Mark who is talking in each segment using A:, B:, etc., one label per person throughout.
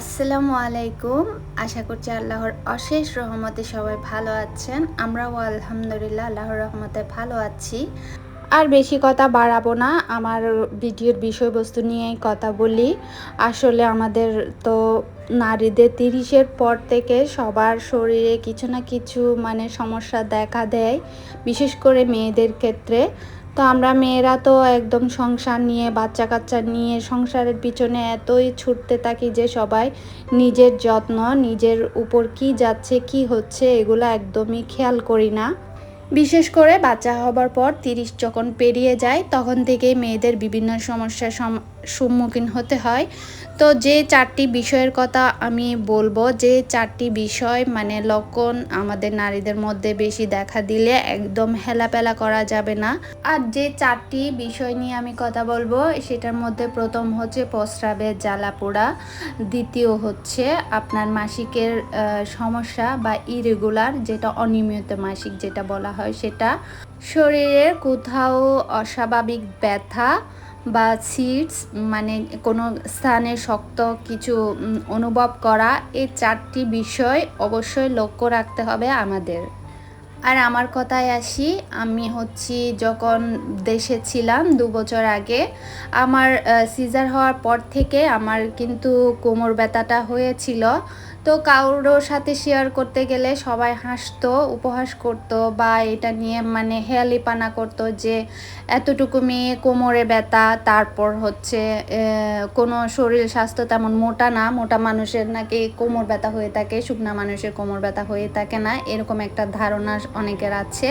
A: আসসালামু আলাইকুম। আশা করছি আল্লাহর অশেষ রহমতে সবাই ভালো আছেন। আমরাও আলহামদুলিল্লাহ আল্লাহর রহমতে ভালো আছি। আর বেশি কথা বাড়াবো না। আমার ভিডিওর বিষয়বস্তু নিয়েই কথা বলি। আসলে আমাদের তো নারীদের তিরিশের পর থেকে সবার শরীরে কিছু না কিছু মানে সমস্যা দেখা দেয়, বিশেষ করে মেয়েদের ক্ষেত্রে। তো আমরা মেয়েরা তো একদম সংসার নিয়ে বাচ্চা কাচ্চা নিয়ে, সংসারের পিছনে এতই ছুটতে থাকি যে সবাই নিজের যত্ন, নিজের উপর কি যাচ্ছে, কি হচ্ছে, এগুলো একদমই খেয়াল করি না। বিশেষ করে বাচ্চা হবার পর তিরিশ যখন পেরিয়ে যায়, তখন থেকেই মেয়েদের বিভিন্ন সমস্যার সম্মুখীন হতে হয়। তো যে চারটি বিষয়ের কথা আমি বলব, যে চারটি বিষয় মানে লক্ষণ আমাদের নারীদের মধ্যে বেশি দেখা দিলে একদম হেলাপেলা করা যাবে না। আর যে চারটি বিষয় নিয়ে আমি কথা বলব, সেটার মধ্যে প্রথম হচ্ছে প্রস্রাবের জ্বালা পোড়া, দ্বিতীয় হচ্ছে আপনার মাসিকের সমস্যা বা ইরেগুলার, যেটা অনিয়মিত মাসিক যেটা বলা হয় সেটা শরীরের কোথাও অস্বাভাবিক ব্যথা বা সিডস মানে কোনো স্থানে শক্ত কিছু অনুভব করা এই চারটি বিষয় অবশ্যই লক্ষ্য রাখতে হবে আমাদের। আর আমার কথায় আসি, আমি হচ্ছি যখন দেশে ছিলাম দু বছর আগে, আমার সিজার হওয়ার পর থেকে আমার কিন্তু কোমর ব্যথাটা হয়েছিল। তো কারোর সাথে শেয়ার করতে গেলে সবাই হাসতো, উপহাস করত বা এটা নিয়ে মানে হেয়ালিপানা করতো যে এতটুকু মেয়ে কোমরে ব্যথা, তারপর হচ্ছে কোনো শরীর স্বাস্থ্য তেমন মোটা না, মোটা মানুষের নাকি কোমর ব্যথা হয়ে থাকে, শুকনা মানুষের কোমর ব্যথা হয়ে থাকে না, এরকম একটা ধারণা অনেকের আছে।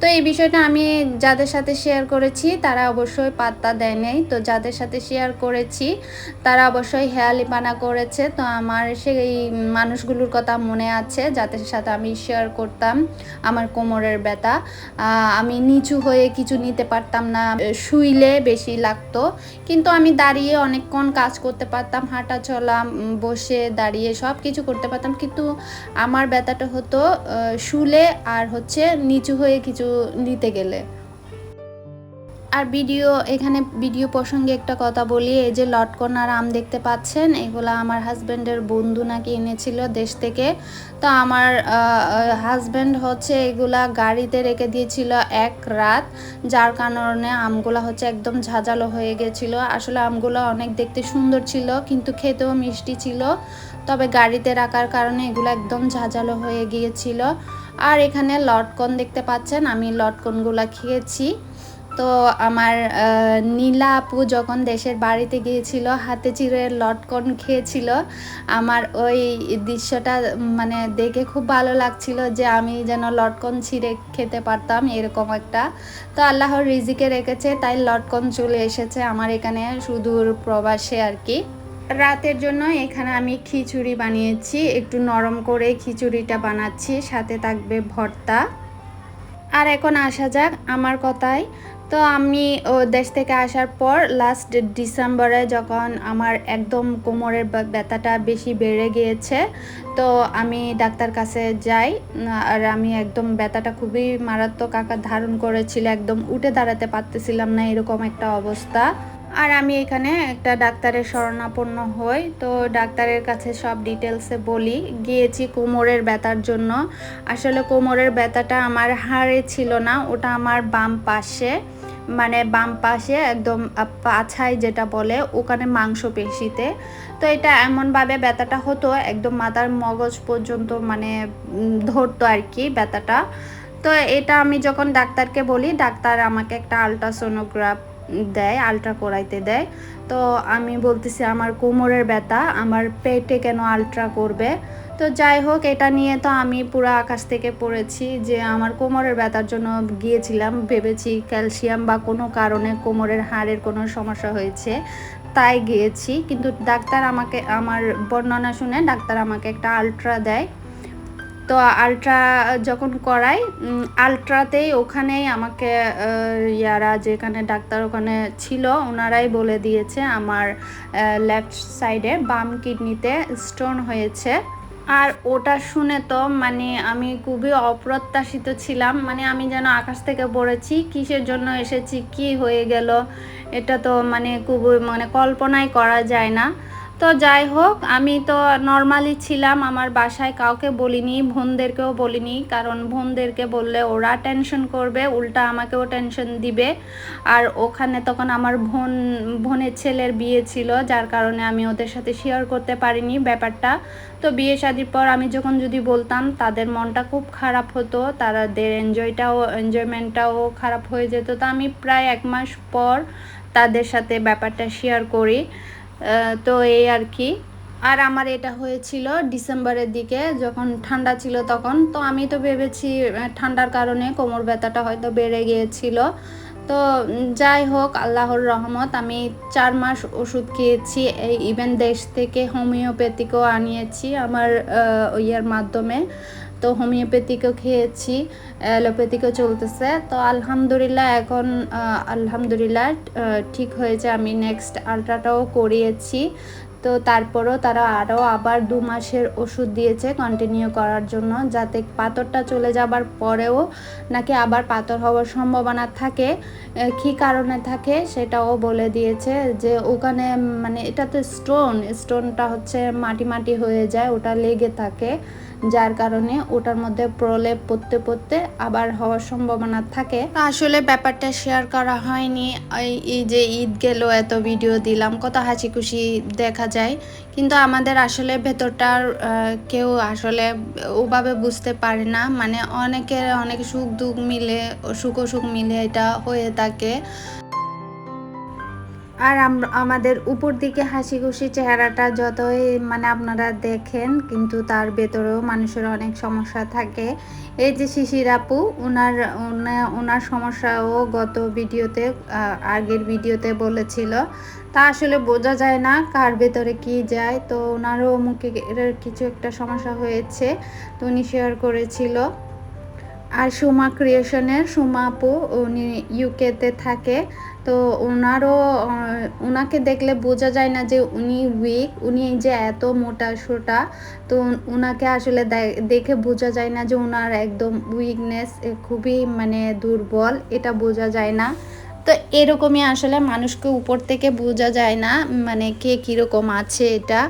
A: তো এই বিষয়টা আমি যাদের সাথে শেয়ার করেছি, তারা অবশ্যই পাত্তা দেয় নেই। তো যাদের সাথে শেয়ার করেছি, তারা অবশ্যই হেয়ালিপানা করেছে। তো আমার সেই মানুষগুলোর কথা মনে আছে, যাদের সাথে আমি শেয়ার করতাম আমার কোমরের ব্যথা। আমি নিচু হয়ে কিছু নিতে পারতাম না শুইলে বেশি লাগতো। কিন্তু আমি দাঁড়িয়ে অনেকক্ষণ কাজ করতে পারতাম, হাঁটা চলা বসে দাঁড়িয়ে সব কিছু করতে পারতাম। কিন্তু আমার ব্যথাটা হতো শুলে আর হচ্ছে নিচু হয়ে কিছু নিতে গেলে। আর ভিডিও, এখানে ভিডিও প্রসঙ্গে একটা কথা বলি, এই যে লটকন আর আম দেখতে পাচ্ছেন, এগুলো আমার হাজব্যান্ডের বন্ধু নাকি এনেছিল দেশ থেকে। তো আমার হাজব্যান্ড হচ্ছে এগুলা গাড়িতে রেখে দিয়েছিল এক রাত, যার কারণে আমগুলো হচ্ছে একদম ঝাঁঝালো হয়ে গেছিল। আসলে আমগুলো অনেক দেখতে সুন্দর ছিল, কিন্তু খেতেও মিষ্টি ছিল, তবে গাড়িতে রাখার কারণে এগুলো একদম ঝাঁঝালো হয়ে গিয়েছিল। আর এখানে লটকন দেখতে পাচ্ছেন, আমি লটকনগুলো খেয়েছি। তো আমার নীলা আপু যখন দেশের বাড়িতে গিয়েছিল, হাতে চিরে লটকন খেয়েছিল, আমার ওই দৃশ্যটা মানে দেখে খুব ভালো লাগছিল যে আমি যেন লটকন ছিঁড়ে খেতে পারতাম এরকম একটা। তো আল্লাহর রিজিকে রেখেছে, তাই লটকন চলে এসেছে আমার এখানে সুদূর প্রবাসে আর কি। রাতের জন্য এখানে আমি খিচুড়ি বানিয়েছি, একটু নরম করে খিচুড়িটা বানাচ্ছি, সাথে থাকবে ভর্তা। আর এখন আসা যাক আমার কথায়। তো আমি, ও, দেশ থেকে আসার পর লাস্ট ডিসেম্বরে যখন আমার একদম কোমরের ব্যথাটা বেশি বেড়ে গিয়েছে, তো আমি ডাক্তার কাছে যাই আর আমি একদম ব্যথাটা খুবই মারাত্মক আকার ধারণ করেছিল, একদম উঠে দাঁড়াতে পারতেছিলাম না এরকম একটা অবস্থা। আর আমি এখানে একটা ডাক্তারের শরণাপন্ন হই, তো ডাক্তারের কাছে সব ডিটেলসে বলি, গিয়েছি কোমরের ব্যথার জন্য। আসলে কোমরের ব্যথাটা আমার হাড়ে ছিল না, ওটা আমার বাম পাশে। মানে বাম পাশে একদম পাছায় যেটা বলে, ওখানে মাংস পেশিতে তো এটা এমনভাবে ব্যথাটা হতো, একদম মাথার মগজ পর্যন্ত মানে ধরতো আর কি ব্যথাটা। তো এটা আমি যখন ডাক্তারকে বলি, ডাক্তার আমাকে একটা আলট্রাসোনোগ্রাফ দেয়, আলট্রা করাইতে দেয়। তো আমি বলতেছি, আমার কোমরের ব্যথা, আমার পেটে কেন আলট্রা করবে? তো যাই হোক, এটা নিয়ে তো আমি পুরো আকাশ থেকে পড়েছি যে আমার কোমরের ব্যথার জন্য গিয়েছিলাম, ভেবেছি ক্যালসিয়াম বা কোনো কারণে কোমরের হাড়ের কোনো সমস্যা হয়েছে, তাই গিয়েছি। কিন্তু ডাক্তার আমাকে, আমার বর্ণনা শুনে ডাক্তার আমাকে একটা আলট্রা দেয়। তো আলট্রা যখন করাই আলট্রাতেই ওখানেই আমাকে ইয়ারা যেখানে ডাক্তার ওখানে ছিল, ওনারাই বলে দিয়েছে আমার লেফট সাইডে বাম কিডনিতে স্টোন হয়েছে। আর ওটা শুনে তো মানে আমি খুবই অপ্রত্যাশিত ছিলাম। মানে আমি যেন আকাশ থেকে পড়েছি, কিসের জন্য এসেছি, কি হয়ে গেল, এটা তো মানে খুবই মানে কল্পনাই করা যায় না। তো যাই হোক, আমি তো নর্মালি ছিলাম, আমার বাসায় কাউকে বলিনি, বোনদেরকেও বলিনি, কারণ বোনদেরকে বললে ওরা টেনশন করবে, উল্টা আমাকেও টেনশন দিবে। আর ওখানে তখন আমার বোন, বোনের ছেলের বিয়ে ছিল, যার কারণে আমি ওদের সাথে শেয়ার করতে পারিনি ব্যাপারটা। তো বিয়ে শাদির পর আমি যখন যদি বলতাম, তাদের মনটা খুব খারাপ হতো তাদের এনজয়টাও এনজয়মেন্টটাও খারাপ হয়ে যেত। তো আমি প্রায় এক মাস পর তাদের সাথে ব্যাপারটা শেয়ার করি। তো এই আর কি। আর আমার এটা হয়েছিল ডিসেম্বরের দিকে, যখন ঠান্ডা ছিল তখন। তো আমি তো ভেবেছি ঠান্ডার কারণে কোমর ব্যথাটা হয়তো বেড়ে গিয়েছিল। তো যাই হোক, আল্লাহর রহমত, আমি চার মাস ওষুধ খেয়েছি। এই ইভেন দেশ থেকে হোমিওপ্যাথিকও আনিয়েছি আমার ইয়ের মাধ্যমে। তো হোমিওপ্যাথিকও খেয়েছি, অ্যালোপ্যাথিকও চলতেছে। তো আলহামদুলিল্লাহ এখন আলহামদুলিল্লাহ ঠিক হয়েছে। আমি নেক্সট আলট্রাটাও করিয়েছি। তো তারপরও তারা আরও আবার দু মাসের ওষুধ দিয়েছে কন্টিনিউ করার জন্য, যাতে পাথরটা চলে যাবার পরেও নাকি আবার পাথর হওয়ার সম্ভাবনা থাকে। কী কারণে থাকে সেটাও বলে দিয়েছে যে ওখানে মানে এটা তো স্টোন স্টোনটা হচ্ছে মাটি মাটি হয়ে যায়, ওটা লেগে থাকে। যার কারণে ওটার মধ্যে প্রলেপ পড়তে পড়তে আবার হওয়ার সম্ভাবনা থাকে। আসলে ব্যাপারটা শেয়ার করা হয়নি। এই যে ঈদ গেল, এত ভিডিও দিলাম, কত হাসি খুশি দেখা যায়। কিন্তু আমাদের আসলে ভেতরটার কেউ আসলে ওভাবে বুঝতে পারে না। মানে অনেকের অনেক সুখ দুঃখ মিলে সুখ সুখ মিলে এটা হয়ে থাকে। আর আমাদের উপর দিকে হাসি খুশি চেহারাটা যতই মানে আপনারা দেখেন, কিন্তু তার ভেতরেও মানুষের অনেক সমস্যা থাকে। এই যে শিশির আপু ওনার ওনার সমস্যাও গত ভিডিওতে আগের ভিডিওতে বলেছিল। তা আসলে বোঝা যায় না কার ভেতরে কি যায়। তো ওনারও মুখে কিছু একটা সমস্যা হয়েছে, তো উনি শেয়ার করেছিল। আর সুমা ক্রিয়েশনের সুমা আপু, উনি ইউকেতে থাকে। তো ওনারও ওনাকে দেখলে বোঝা যায় না যে উনি উইক উনি যে এত মোটা সোটা। তো ওনাকে আসলে দেখে বোঝা যায় না যে ওনার একদম উইকনেস খুবই মানে দুর্বল, এটা বোঝা যায় না। তো এরকমই আসলে মানুষকে উপর থেকে বোঝা যায় না মানে কে কীরকম আছে এটা।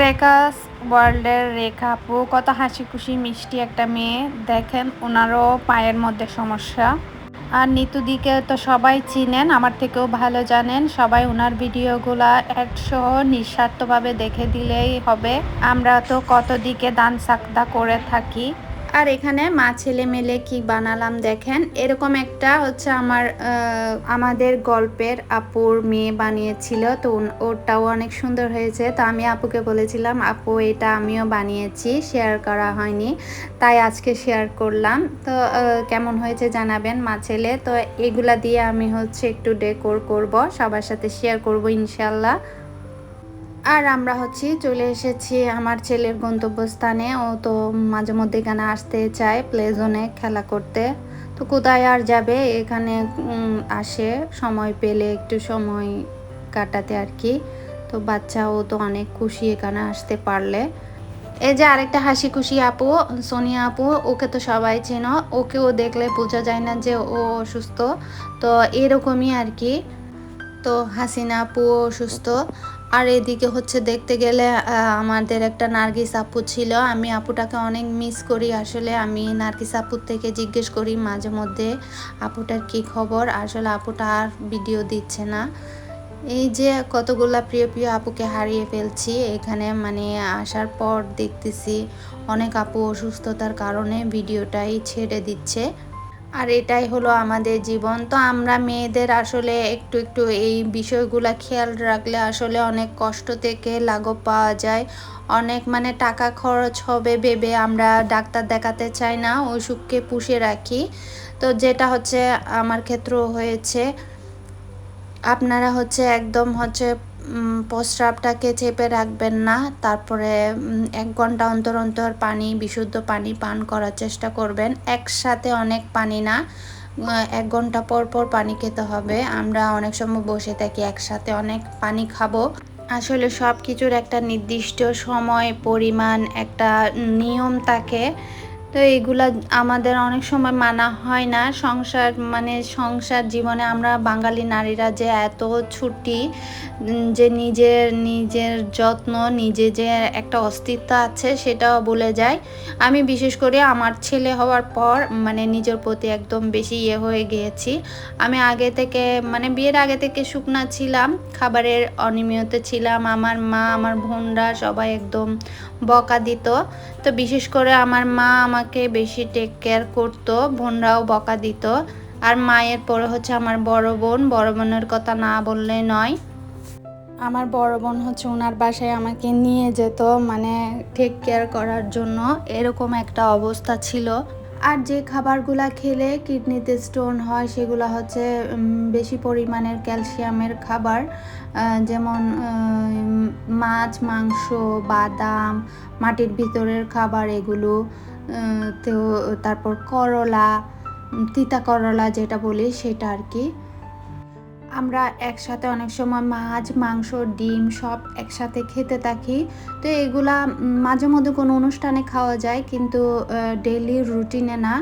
A: রেখাস ওয়ার্ল্ডের রেখা আপু, কত হাসি খুশি মিষ্টি একটা মেয়ে। দেখেন, ওনারও পায়ের মধ্যে সমস্যা। আর নিতুদিকে তো সবাই চিনেন, আমার থেকেও ভালো জানেন। সবাই ওনার ভিডিওগুলা একশো নিঃস্বার্থভাবে দেখে দিলেই হবে। আমরা তো কত দিকে দান সাকদা করে থাকি। আর এখানে মা ছেলে মেলে কি বানালাম দেখেন। এরকম একটা হচ্ছে আমার আমাদের গল্পের আপুর মেয়ে বানিয়েছিল, তো ওরটাও অনেক সুন্দর হয়েছে। তো আমি আপুকে বলেছিলাম, আপু, এটা আমিও বানিয়েছি শেয়ার করা হয়নি। তাই আজকে শেয়ার করলাম। তো কেমন হয়েছে জানাবেন মা ছেলে। তো এগুলা দিয়ে আমি হচ্ছে একটু ডেকোর করব, সবার সাথে শেয়ার করব ইনশাল্লাহ। আর আমরা হচ্ছি চলে এসেছি আমার ছেলের গন্তব্যস্থানে। ও তো মাঝে মধ্যে এখানে আসতে চায় প্লে জোনে খেলা করতে। তো কোথায় আর যাবে? এখানে আসে। সময় পেলে একটু সময় কাটাতে আর কি। তো বাচ্চাও তো অনেক খুশি এখানে আসতে পারলে। এই যে আরেকটা হাসি খুশি আপু, সোনিয়া আপু, ওকে তো সবাই চেনো। ওকেও দেখলে বোঝা যায় না যে ও অসুস্থ। তো এরকমই আর কি। তো হাসিনা আপু অসুস্থ। আর এদিকে হচ্ছে দেখতে গেলে আমাদের একটা নার্গিস আপু ছিল। আমি আপুটাকে অনেক মিস করি। আসলে আমি নার্গিস আপুর থেকে জিজ্ঞেস করি মাঝে মধ্যে আপুটার কি খবর। আসলে আপুটা আর ভিডিও দিচ্ছে না। এই যে কতগুলা প্রিয় প্রিয় আপুকে হারিয়ে ফেলছি, এখানে মানে আসার পর দেখতেছি অনেক আপু অসুস্থতার কারণে ভিডিওটাই ছেড়ে দিচ্ছে। আর এটাই হলো আমাদের জীবন। তো আমরা মেয়েদের আসলে একটু একটু এই বিষয়গুলো খেয়াল রাখলে আসলে অনেক কষ্ট থেকে লাঘব পাওয়া যায়। অনেক মানে টাকা খরচ হবে ভেবে আমরা ডাক্তার দেখাতে চাই না, অসুখকে পুষে রাখি। তো যেটা হচ্ছে আমার ক্ষেত্রেও হয়েছে। আপনারা হচ্ছে একদম হচ্ছে প্রস্রাবটাকে চেপে রাখবেন না, তারপরে এক ঘণ্টা অন্তর অন্তর পানি, বিশুদ্ধ পানি পান করার চেষ্টা করবেন। একসাথে অনেক পানি না এক ঘণ্টা পর পর পানি খেতে হবে। আমরা অনেক সময় বসে থাকি, একসাথে অনেক পানি খাব। আসলে সব কিছুর একটা নির্দিষ্ট সময়, পরিমাণ, একটা নিয়ম থাকে। তো এইগুলা আমাদের অনেক সময় মানা হয় না। সংসার মানে সংসার জীবনে আমরা বাঙালি নারীরা যে এত ছুটি যে নিজের নিজের যত্ন, নিজে যে একটা অস্তিত্ব আছে সেটাও বলে যায়। আমি বিশেষ করে আমার ছেলে হওয়ার পর মানে নিজের প্রতি একদম বেশি ইয়ে হয়ে গিয়েছি। আমি আগে থেকে মানে বিয়ের আগে থেকে শুকনা ছিলাম, খাবারের অনিয়মিত ছিলাম। আমার মা, আমার বোনরা সবাই একদম বকা দিত। তো বিশেষ করে আমার মা আমাকে বেশি টেক কেয়ার করতো, বোনরাও বকা দিত। আর মায়ের পরে হচ্ছে আমার বড় বোন, বড় বোনের কথা না বললে নয়। আমার বড় বোন হচ্ছে ওনার বাসায় আমাকে নিয়ে যেত মানে টেক কেয়ার করার জন্য। এরকম একটা অবস্থা ছিল। আর যে খাবারগুলা খেলে কিডনিতে স্টোন হয়, সেগুলো হচ্ছে বেশি পরিমাণের ক্যালসিয়ামের খাবার। যেমন মাছ, মাংস, বাদাম, মাটির ভিতরের খাবার এগুলো তো তারপর করলা, তিতা করলা যেটা বলি, সেটা আর কি। আমরা একসাথে অনেক সময় মাছ, মাংস, ডিম সব একসাথে খেতে থাকি। তো এগুলা মাঝে মধ্যে কোনো অনুষ্ঠানে খাওয়া যায় কিন্তু ডেইলি রুটিনে না।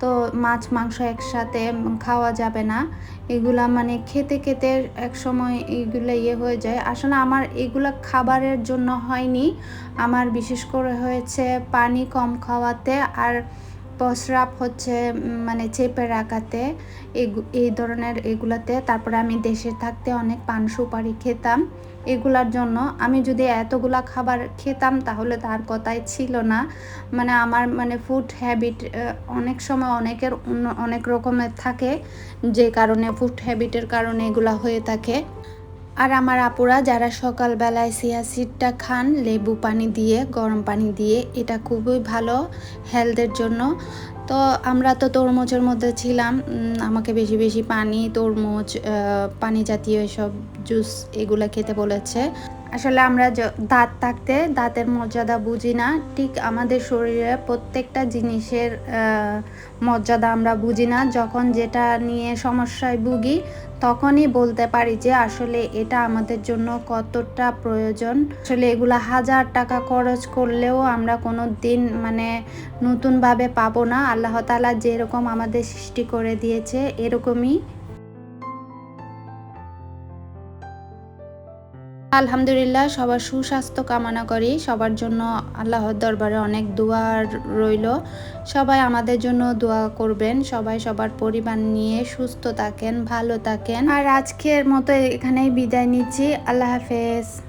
A: তো মাছ, মাংস একসাথে খাওয়া যাবে না। এগুলা মানে খেতে খেতে এক সময় এগুলো ইয়ে হয়ে যায়। আসলে আমার এগুলা খাবারের জন্য হয়নি। আমার বিশেষ করে হয়েছে পানি কম খাওয়াতে আর প্রস্রাব হচ্ছে মানে চেপে রাখাতে এই ধরনের এগুলাতে। তারপরে আমি দেশে থাকতে অনেক পান সুপারি খেতাম। এগুলার জন্য আমি যদি এতগুলা খাবার খেতাম তাহলে তার কথাই ছিল না। মানে আমার মানে ফুড হ্যাবিট অনেক সময় অনেকের অনেক রকমের থাকে। যে কারণে ফুড হ্যাবিটের কারণে এগুলা হয়ে থাকে। আর আমার আপুরা যারা সকালবেলায় সিয়া সিডটা খান, লেবু পানি দিয়ে, গরম পানি দিয়ে, এটা খুবই ভালো হেলথের জন্য। তো আমরা তো তরমুজের মধ্যে ছিলাম আমাকে বেশি বেশি পানি, তরমুজ পানি জাতীয় এসব জুস এগুলো খেতে বলেছে। আসলে আমরা দাঁত থাকতে দাঁতের মর্যাদা বুঝি না। ঠিক আমাদের শরীরে প্রত্যেকটা জিনিসের মর্যাদা আমরা বুঝি না। যখন যেটা নিয়ে সমস্যায় ভুগি, তখনই বলতে পারি যে আসলে এটা আমাদের জন্য কতটা প্রয়োজন। আসলে এগুলো হাজার টাকা খরচ করলেও আমরা কোনো দিন মানে নতুনভাবে পাবো না। আল্লাহ তালা যেরকম আমাদের সৃষ্টি করে দিয়েছে, এরকমই আলহামদুলিল্লাহ, সবার সুস্বাস্থ্য কামনা করি। সবার জন্য আল্লাহর দরবারে অনেক দোয়া রইল। সবাই আমাদের জন্য দোয়া করবেন। সবাই সবার পরিবার নিয়ে সুস্থ থাকেন, ভালো থাকেন। আর আজকের মতো এখানেই বিদায় নিচ্ছি। আল্লাহ হাফেজ।